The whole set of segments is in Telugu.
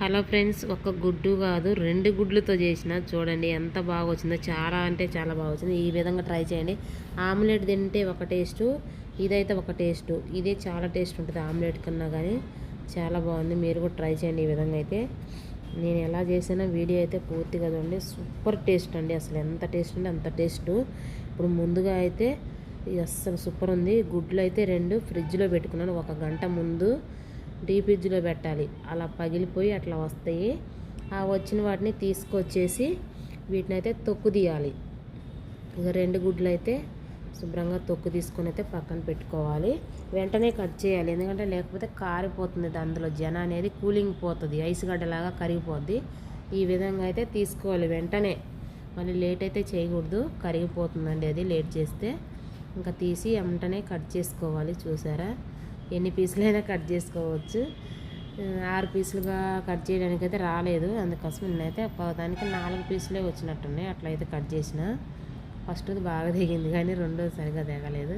హలో ఫ్రెండ్స్ ఒక గుడ్డు కాదు రెండు గుడ్లతో చేసిన. చూడండి ఎంత బాగా వచ్చిందో చాలా అంటే చాలా బాగా వచ్చింది ఈ విధంగా ట్రై చేయండి. ఆమ్లెట్ తింటే ఒక టేస్టు ఇదైతే ఒక టేస్టు. ఇదే చాలా టేస్ట్ ఉంటుంది ఆమ్లెట్ కన్నా కానీ చాలా బాగుంది. మీరు కూడా ట్రై చేయండి ఈ విధంగా అయితే. నేను ఎలా చేసినా వీడియో అయితే పూర్తిగా చూడండి. సూపర్ టేస్ట్ అండి. అసలు ఎంత టేస్ట్ అంటే అంత టేస్ట్. ఇప్పుడు ముందుగా అయితే అస్సలు సూపర్ ఉంది. గుడ్లు అయితే రెండు ఫ్రిడ్జ్లో పెట్టుకున్నాను. ఒక గంట ముందు డీ ఫ్రిడ్జ్లో పెట్టాలి. అలా పగిలిపోయి అట్లా వస్తాయి. ఆ వచ్చిన వాటిని తీసుకొచ్చేసి వీటిని అయితే తొక్కు తీయాలి. ఇక రెండు గుడ్లు అయితే శుభ్రంగా తొక్కు తీసుకొని అయితే పక్కన పెట్టుకోవాలి. వెంటనే కట్ చేయాలి. ఎందుకంటే లేకపోతే కారిపోతుంది అందులో జన అనేది కూలింగ్ పోతుంది. ఐస్ గడ్డలాగా కరిగిపోద్ది. ఈ విధంగా అయితే తీసుకోవాలి వెంటనే. మళ్ళీ లేట్ అయితే చేయకూడదు. కరిగిపోతుందండి అది లేట్ చేస్తే. ఇంకా తీసి వెంటనే కట్ చేసుకోవాలి. చూసారా? ఎన్ని పీసులైనా కట్ చేసుకోవచ్చు. ఆరు పీసులుగా కట్ చేయడానికి అయితే రాలేదు. అందుకోసం నేనైతే దానికి నాలుగు పీసులే వచ్చినట్టున్నాయి. అట్లయితే కట్ చేసిన. ఫస్ట్ది బాగా దిగింది కానీ రెండోది సరిగా దిగలేదు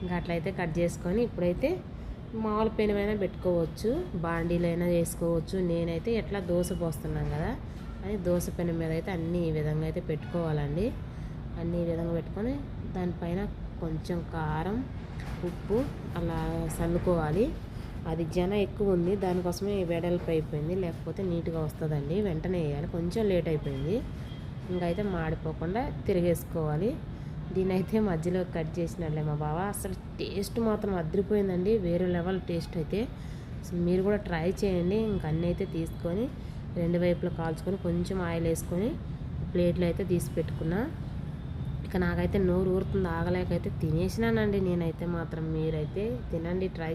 ఇంకా అట్లయితే కట్ చేసుకొని ఇప్పుడైతే మామూలు పెనమైనా పెట్టుకోవచ్చు. బాండీలైనా వేసుకోవచ్చు. నేనైతే ఎట్లా దోశ పోస్తున్నాం కదా అని దోశ పెనం మీద అయితే అన్ని ఈ విధంగా అయితే పెట్టుకోవాలండి. అన్ని ఈ విధంగా పెట్టుకొని దానిపైన కొంచెం కారం ఉప్పు అలా చల్లుకోవాలి అది జన ఎక్కువ ఉంది దానికోసమే వెడల్పు అయిపోయింది. లేకపోతే నీట్గా వస్తుందండి. వెంటనే వేయాలి. కొంచెం లేట్ అయిపోయింది. ఇంకైతే మాడిపోకుండా తిరిగేసుకోవాలి. దీని అయితే మధ్యలో కట్ చేసినట్లే మా బావ. అసలు టేస్ట్ మాత్రం అదిరిపోయిందండి. వేరే లెవెల్ టేస్ట్ అయితే. మీరు కూడా ట్రై చేయండి. ఇంక అన్నీ అయితే తీసుకొని రెండు వైపులా కాల్చుకొని కొంచెం ఆయిల్ వేసుకొని ప్లేట్లో అయితే తీసి పెట్టుకున్నా. ఇక నాకైతే నోరు ఊరుతుంది ఆగలేకైతే తినేసినానండి నేనైతే మాత్రం. మీరైతే తినండి ట్రై